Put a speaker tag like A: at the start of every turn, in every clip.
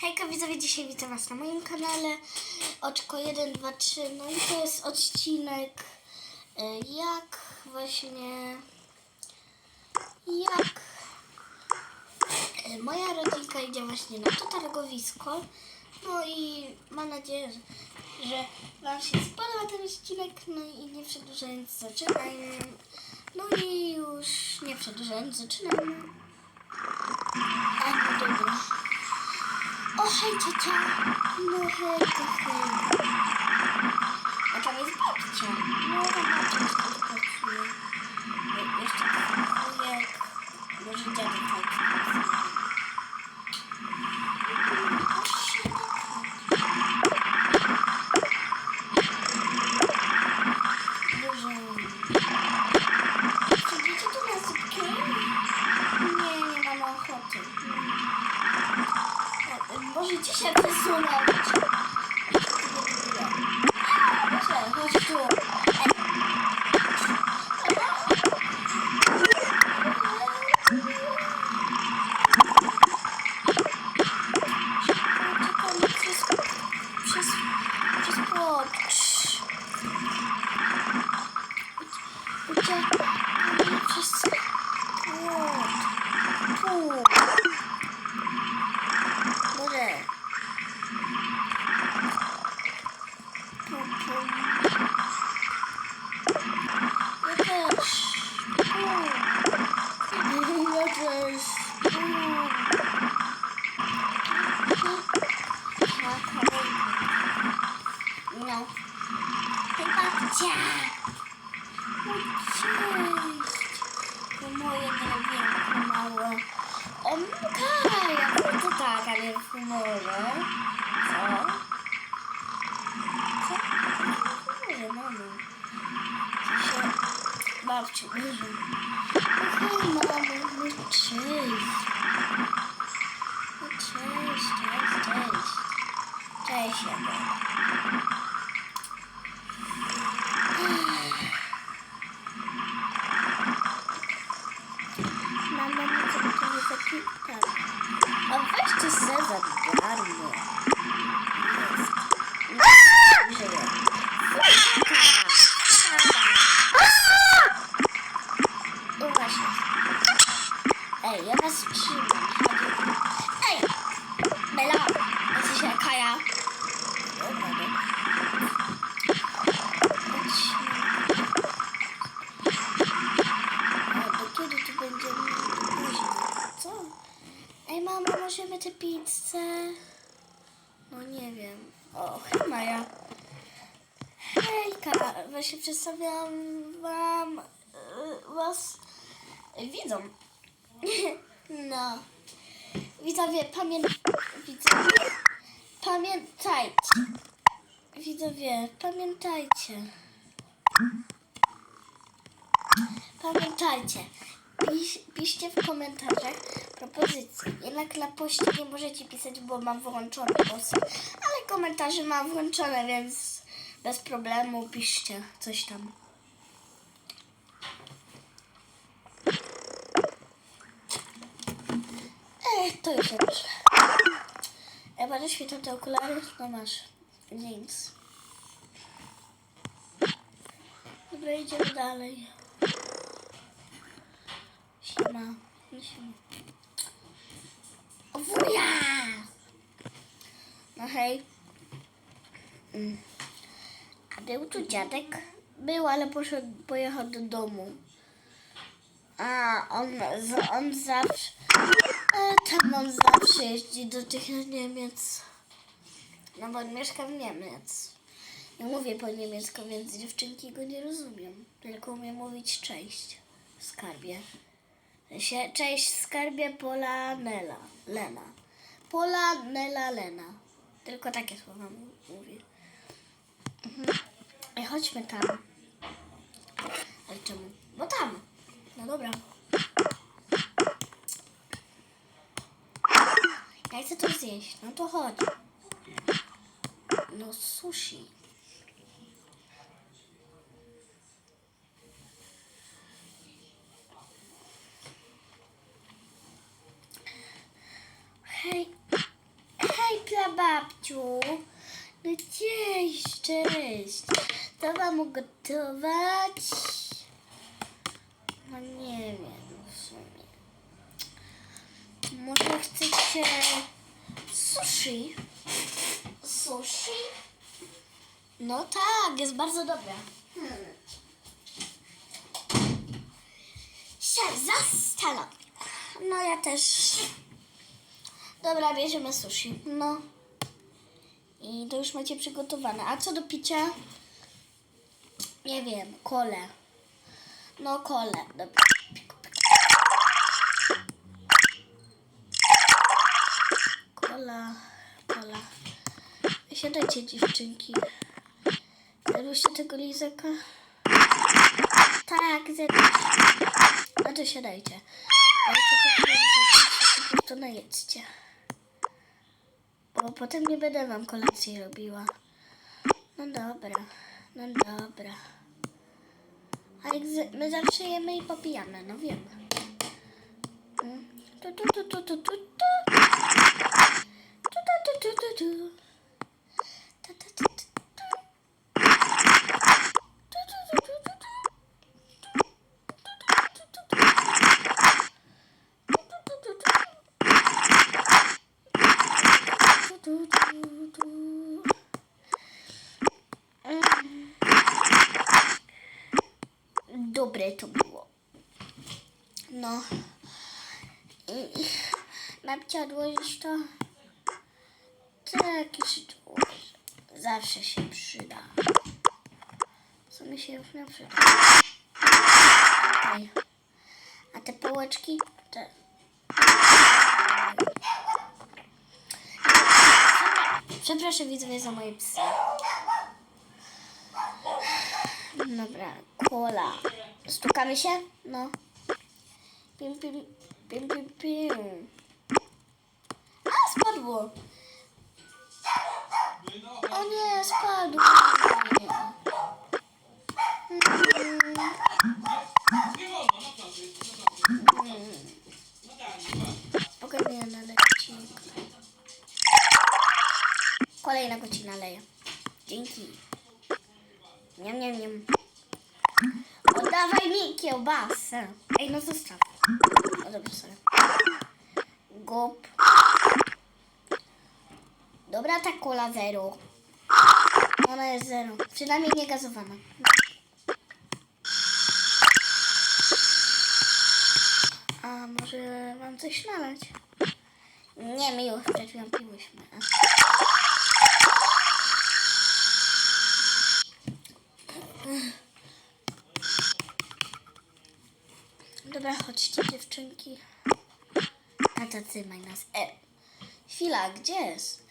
A: Hejka widzowie, dzisiaj witam was na moim kanale. Oczko 1, 2, 3 No i to jest odcinek e, jak właśnie jak e, moja rodzinka idzie właśnie na to targowisko No i mam nadzieję, że, wam się spodoba ten odcinek. No i nie przedłużając zaczynajmy. No i już nie przedłużając zaczynajmy A no dobra o, hej, ciocia. No, hej, to hej. A tam jest babcia. No, tam babcia już tam pracuje. Je- Jeszcze wujek. Może dziadek tak. Przedstawiam wam y, was widzom. no. Widzowie. Widzowie, pamiętajcie. Widzowie, pamiętajcie. Pamiętajcie, pisz, piszcie w komentarzach propozycje. Jednak na poście nie możecie pisać, bo mam wyłączony głos. Ale komentarze mam włączone, więc bez problemu piszcie coś tam. Ech, to już dobrze. Ja bardzo świetne te okulary, no masz. Nic. Dobra, idziemy dalej. Siema. Siema. O wuja! No hej. Mm. Był tu dziadek? Był, ale poszedł, pojechał do domu. A, on, on zawsze... E, tam on zawsze jeździ do tych Niemiec. No bo on mieszka w Niemiec. Ja mówię po niemiecku, więc dziewczynki go nie rozumiem. Tylko umiem mówić cześć, skarbie. Cześć, skarbie Pola Nela. Lena. Pola Nela Lena. Tylko takie słowa mówię. Mhm. Ej, chodźmy tam. Ale czemu? Bo tam. No dobra. Ja chcę. No to chodź. No sushi. Ugotować? No nie wiem w sumie. Może chcecie sushi? Sushi? No tak, jest bardzo dobre. Hmm. Się zastanowię. No ja też. Dobra, bierzemy sushi. No. I to już macie przygotowane. A co do picia? Nie wiem, kole. No kole. Dobra. Kola, kola. Siadajcie dziewczynki. Zjadłyście tego lizaka? Tak, zjadłyście. No to siadajcie. Ale tak to najedzcie. Bo potem nie będę wam kolacji robiła. No dobra, no dobra. A jak z- my zawsze jemy i popijamy, no wiem. Mm. Tu, tu, tu, tu, tu, tu. Tu, tu, tu, tu, tu, tu. Tu, tu, tu, tu, tu. Tu, tu, tu, tu, tu, tu. Dobre to było. No. I- i- Babcia, odłożysz to? Tak, już odłożę. Zawsze się przyda. Co mi się już nie przyda? Okej. A te pałeczki? Te... Przepraszam widzowie za moje psy. Dobra, kola. Stukamy się? No. Pim, pim, pim, pim, pim. Spadło. O nie, spadło. Spokojnie naleci. Kolejna godzina leje. Dzięki. Niam, niam, niam. Oddawaj mi kiełbasę. Ej, no zostaw. No dobrze sobie. Gop. Dobra, ta kola zero. Ona jest zero. Przynajmniej nie gazowana. A może mam coś nalać? Nie, my już przed chwilą piłyśmy. Dobra, chodźcie dziewczynki. A to cymaj nas. E, chwila, gdzie jest?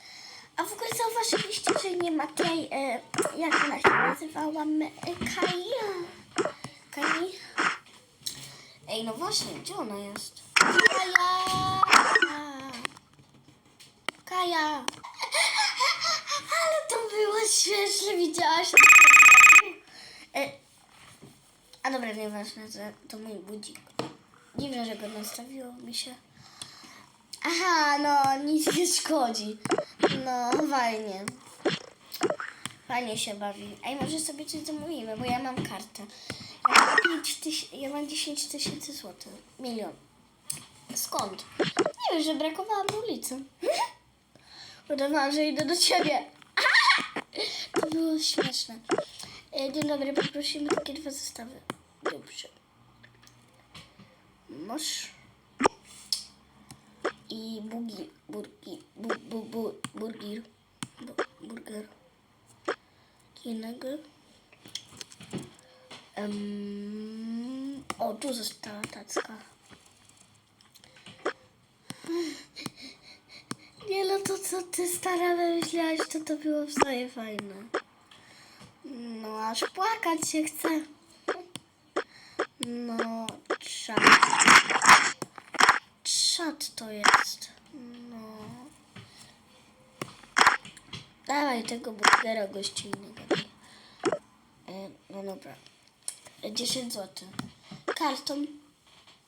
A: A w ogóle zauważyliście, że nie ma tej, e, jak ona się nazywała, e, Kaja? Kai? Ej, no właśnie, gdzie ona jest? Kaja! Kaja! Ale to było śmieszne, widziałaś? E, a dobra, nieważne, to, to mój budzik. Dziwne, że go nastawiło mi się. Aha, no, nic nie szkodzi. No, fajnie. Fajnie się bawi. Ej, może sobie coś zamówimy, bo ja mam kartę. Ja mam, 5 tyś- ja mam 10 tysięcy złotych. Milion. Skąd? Nie wiem, że brakowało mi ulicy. Udawałam, że idę do ciebie. To było śmieszne. E, Dzień dobry, poprosimy takie dwa zestawy. Dobrze. Masz. I bugi, burgi, bu, bu, bu, burgir. Bu, burger. Innego. Um, o, tu została tacka. Nie no, to co ty stara wymyślałaś, to to było wcale fajne. No, aż płakać się chce. No, czad. Czad to jest. No. Dawaj tego burgera gościnnego. E, no dobra. E, 10 zł. Kartą.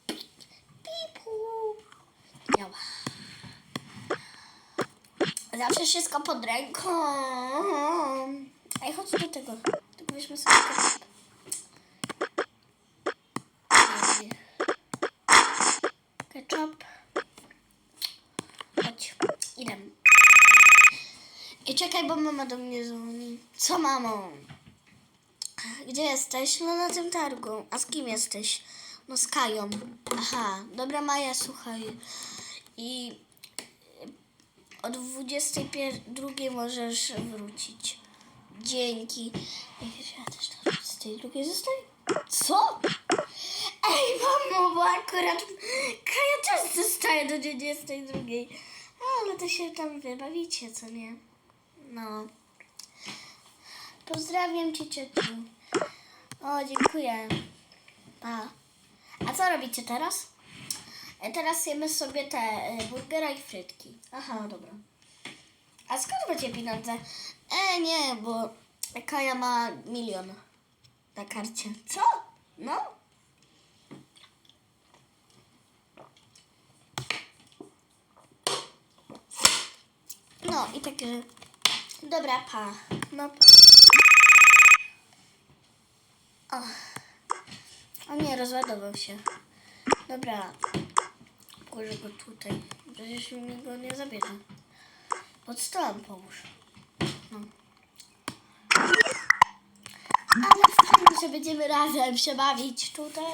A: Pipu. Działa. zawsze wszystko pod ręką. Ej, chodź do tego. Tylko weźmy sobie ketchup. Ketchup. Chodź, idę. I czekaj, bo mama do mnie dzwoni. Co mamo? Gdzie jesteś? No na tym targu. A z kim jesteś? No z Kają. Aha, dobra Maja, słuchaj. I o 22 możesz wrócić. Dzięki. Ja też do 22 zostaję? Co? Ej, mamo, bo akurat Kaja też zostaje do 22. Ale to się tam wybawicie, co nie? No. Pozdrawiam cię, ciociu. O, dziękuję. Pa. A co robicie teraz? E, Teraz jemy sobie te e, burgera i frytki. Aha, dobra. A skąd macie pieniądze? E, nie, bo Kaja ma milion na karcie. Co? No? No i takie... Dobra, pa. No pa. O. O nie, rozładował się. Dobra. Położę go tutaj. Przecież mi go nie zabierze. Pod stołem połóż. No. Ale fajnie, że będziemy razem się bawić tutaj.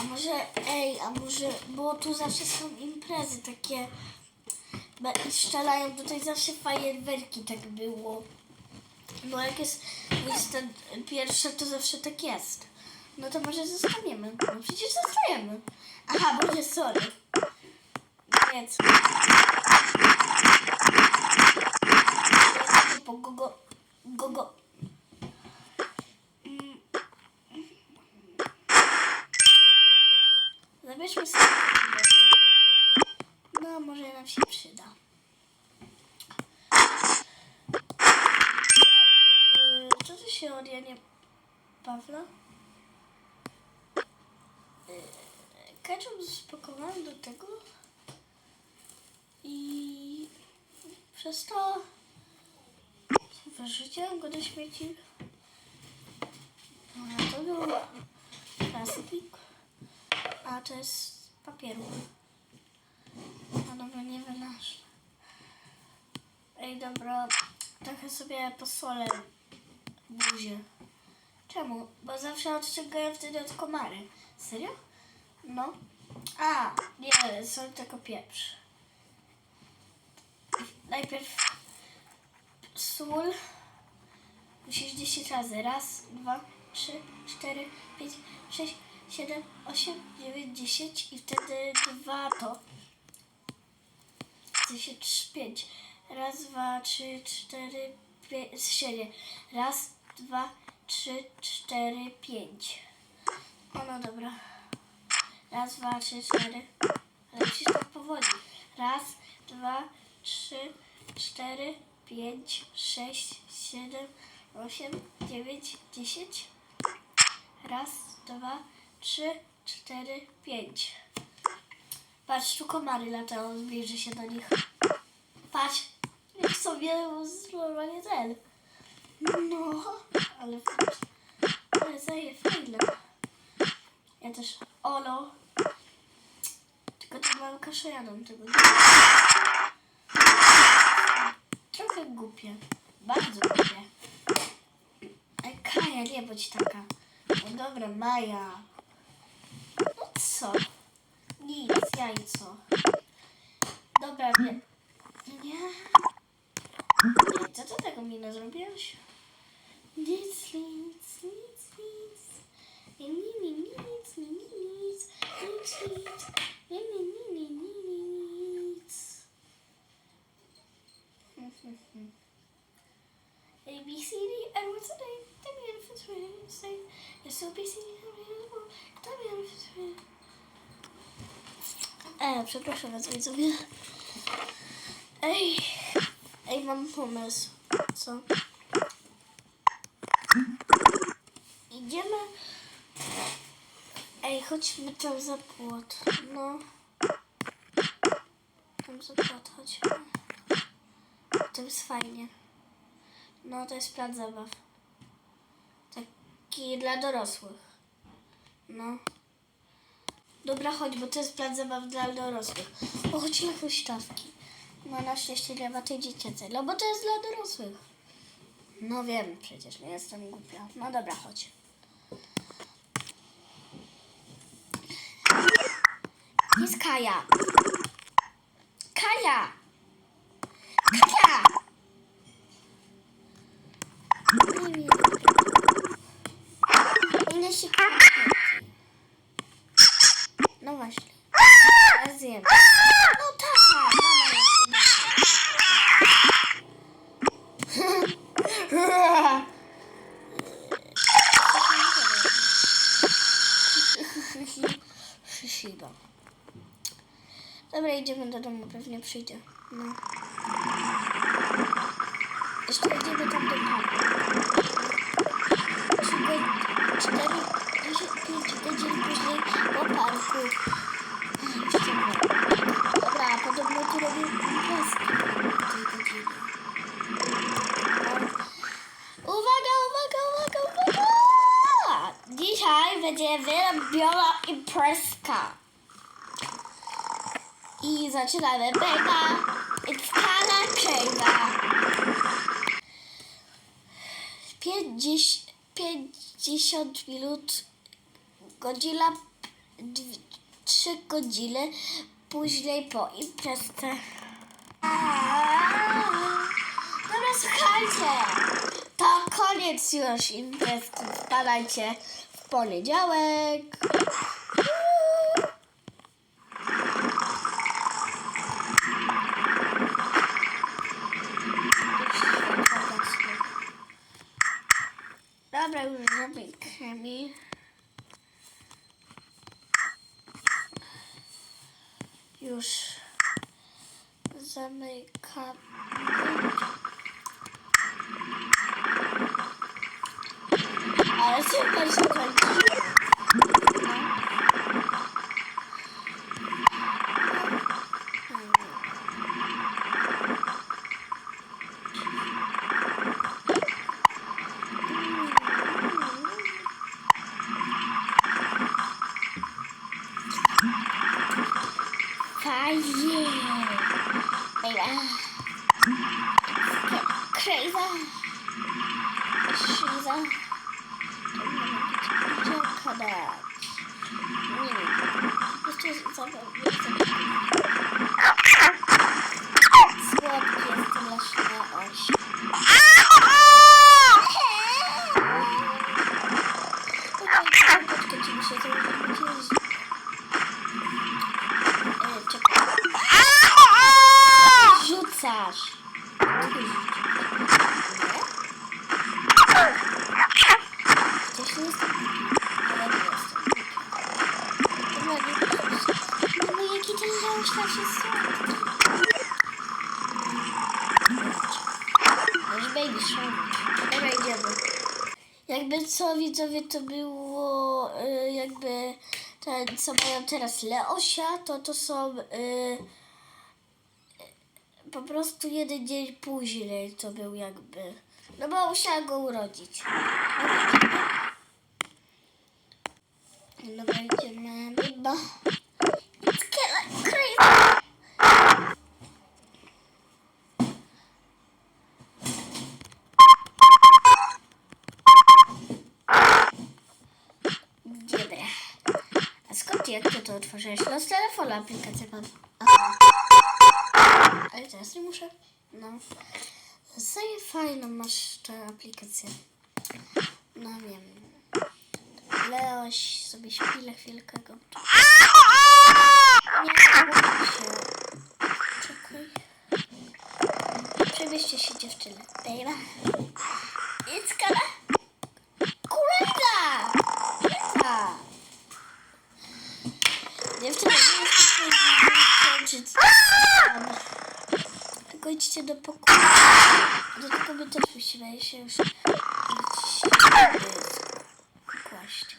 A: A może, ej, a może, bo tu zawsze są imprezy takie. I Strzelają tutaj zawsze fajerwerki, tak było. No jak jest 21, to zawsze tak jest. No to może zostaniemy. No przecież zostajemy. Aha, boże, sorry. Co? Po gogo... Gogo... Mm. Zabierzmy sobie. Może nam się przyda. Co tu się od Janie Pawła? Yy, Ketchup spakowałem do tego i przez to wyrzuciłem go do śmieci. No, to był plastik, a to jest papieru. Dobra, nie wylasz. Ej, dobra, trochę sobie posolę buzię. Czemu? Bo zawsze odciągają wtedy od komary. Serio? No. A, nie, są tylko pieprz. Najpierw sól. Musisz 10 razy. Raz, dwa, trzy, cztery, pięć, sześć, siedem, osiem, dziewięć, dziesięć i wtedy dwa to. Dziesięć, pięć. Raz, dwa, trzy, cztery, pięć, siedem. Raz, dwa, trzy, cztery, pięć. O, no dobra. Raz, dwa, trzy, cztery. Ale musisz tak powoli. Raz, dwa, trzy, cztery, pięć, sześć, siedem, osiem, dziewięć, dziesięć. Raz, dwa, trzy, cztery, pięć. Patrz, tu komary latają, zbliży się do nich. Patrz, jak sobie normalnie ten. No, ale patrz. Ale zaje fajne. Ja też. Olo. Tylko to mam kaszajaną tego. Trochę głupie. Bardzo głupie. Ej, Kaja, nie bądź taka. No dobra, Maja. No co? Nic, jajco. Dobra, nie. Nie. Nie, co ty tego mi zrobiłeś? Nic, nic, nic, nic. Nie, nie, nie, nic, nie, nie, nic. Nic, nic. Nie, nie, nie, nie, nie, nie, nic. A, B, C, D, and what's the name? Tell me if it's real. Say, yes, so B, C, D, and real. Tell me if it's real. E, przepraszam was widzowie. Ej, ej, mam pomysł. Co? Idziemy. Ej, chodźmy tam za płot. No. Tam za płot chodźmy. jest fajnie. No to jest plac zabaw. Taki dla dorosłych. No. Dobra, chodź, bo to jest plac zabaw dla dorosłych. O, chodź na huśtawki. No na szczęście ma tej dziecięcej, no bo to jest dla dorosłych. No wiem, przecież nie jestem głupia. No dobra, chodź. Jest. Kaja! Kaja! Nie wiem. Ile się kręci? No właśnie. Ja zjem. No tata, mama jeszcze Shishiba. Dobra, idziemy do domu, pewnie przyjdzie. No. Jeszcze idziemy tam do parku. Trzy go- cztery, dziesięć, pięć godzin później po parku. Dobra, podobno tu robią imprezki w tej godzinie. Uwaga, uwaga, uwaga, uwaga! Dzisiaj będzie wyrobiona imprezka. I zaczynamy. It's kinda crazy. 50, 50 minut, godzina, 3 godziny później po imprezce. Dobra, słuchajcie, to koniec już imprezki. Wpadajcie w poniedziałek. Już zamykamy. Ale super się. Thank you. Co mają teraz Leosia, to to są y, y, po prostu jeden dzień później to był jakby. No bo musiała go urodzić. Dobra, idziemy. Biba. Jak ty to otworzyłeś? No z telefonu aplikację. Aha. Ale teraz nie muszę. No. Zaje fajną masz tę aplikację. No wiem. Leoś sobie na chwilkę go. Nie się. Czekaj. Przebierzcie się dziewczyny. Baby. It's gonna... Kurwa! Kurwa! Dziewczyny, nie jesteśmy kończyć. Idźcie do pokoju. Do tego my też musimy się już kłaść.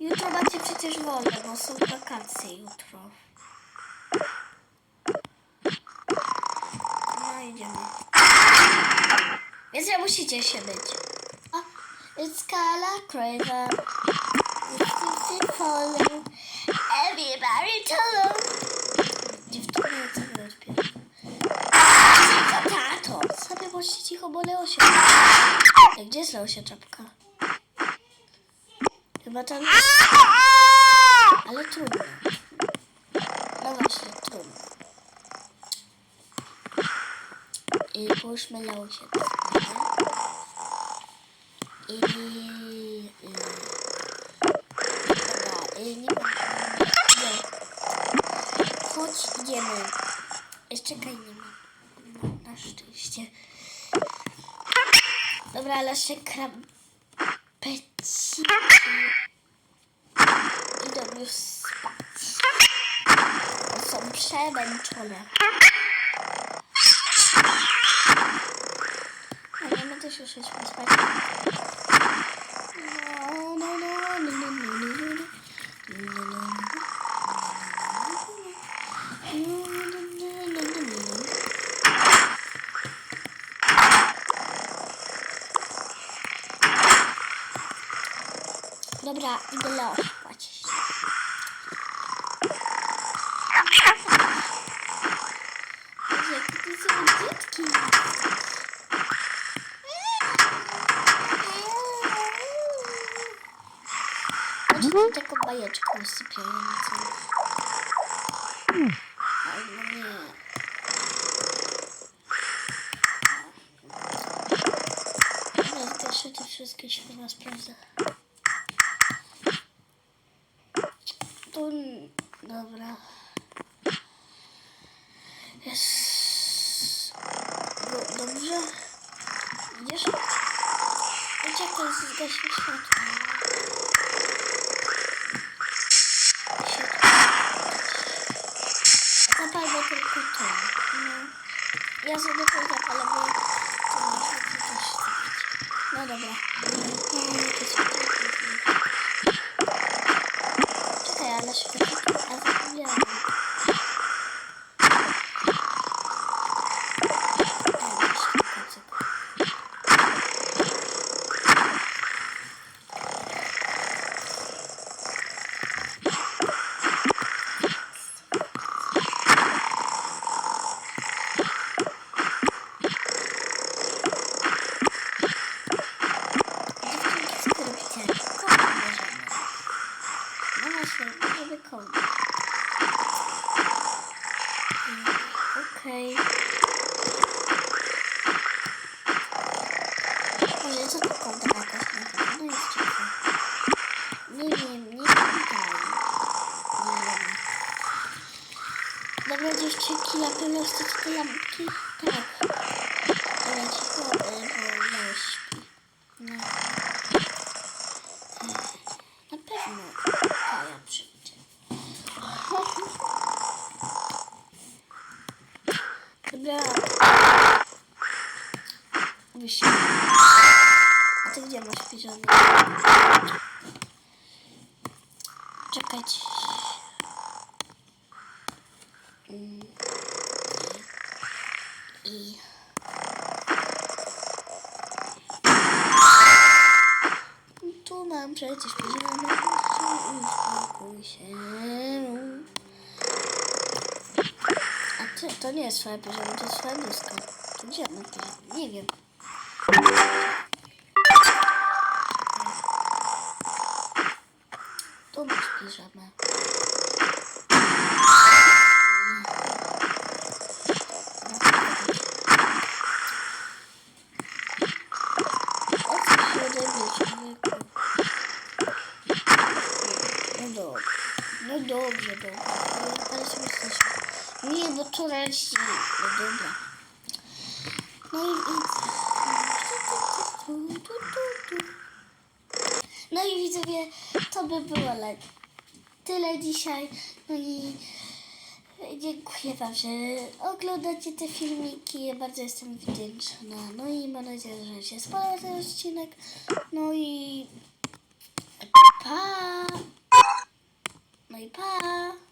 A: Jutro macie przecież wolne, bo są wakacje jutro. No idziemy. Więc nie musicie się być. It's color craven. It's falling. Everybody tell them. Dziewczyny, co wy odpieracie? Cicho, tato! Sobie bądźcie cicho, bo Leosia. Ej, Gdzie jest Leosia czapka? Chyba tam... Ale trudno. No właśnie, trudno. I połóżmy Leosia. I... i dobra, i nie ma... Nie. Chodź, idziemy. Jeszcze czekaj, nie ma. Na szczęście. Dobra, ale się krapeci idą już spać. Bo są przemęczone. Ale my też już szliśmy spać. No, no, no, no, no, no, no, no. No, no, idę Leo spać. Boże, jakie to są dziecki. Chodź taką bajeczkę usypiającą. Albo nie. Dobra, zgaszę te wszystkie światła, sprawdzę. Tu, dobra. Jest. Do, dobrze. Idziesz? Uciekaj, zgaśnie światło. Zapalę tylko to. No. Ja sobie to to może coś zrobić. No dobra. No, jakieś światło. Czekaj, ale światło, a zapomniałam. A, masz tylko cykl. Dziewczynki, co wy robicie? Koło bierzemy. No właśnie, żeby koło. Mm, Okej. Może co to kołda jakaś nazywa? No jest ciekawe. Nie wiem, nie pytaj. Nie wiem. Dobra dziewczynki, na pewno chcecie lampki? Tak. Ale cicho, e, bo Leo śpi. No. Na pewno Kaja przyjdzie. Dobra. Wysił. A ty gdzie masz piżamę? Czekajcie. Mm. I... Tu mam przecież piżamę. Uspokój się. A ty, to nie jest twoja piżama, to jest twoja bluzka. To gdzie mam piżamę? Nie wiem. Odebie, człowieku? No dobrze. No dobrze. Ale sobie coś... Nie, bo to leci. No dobra. No i... i... No i widzowie, to by było le... tyle dzisiaj. No i dziękuję Wam, że oglądacie te filmiki. Ja bardzo jestem wdzięczna. No i mam nadzieję, że się spodobał ten odcinek. No i pa! No i pa!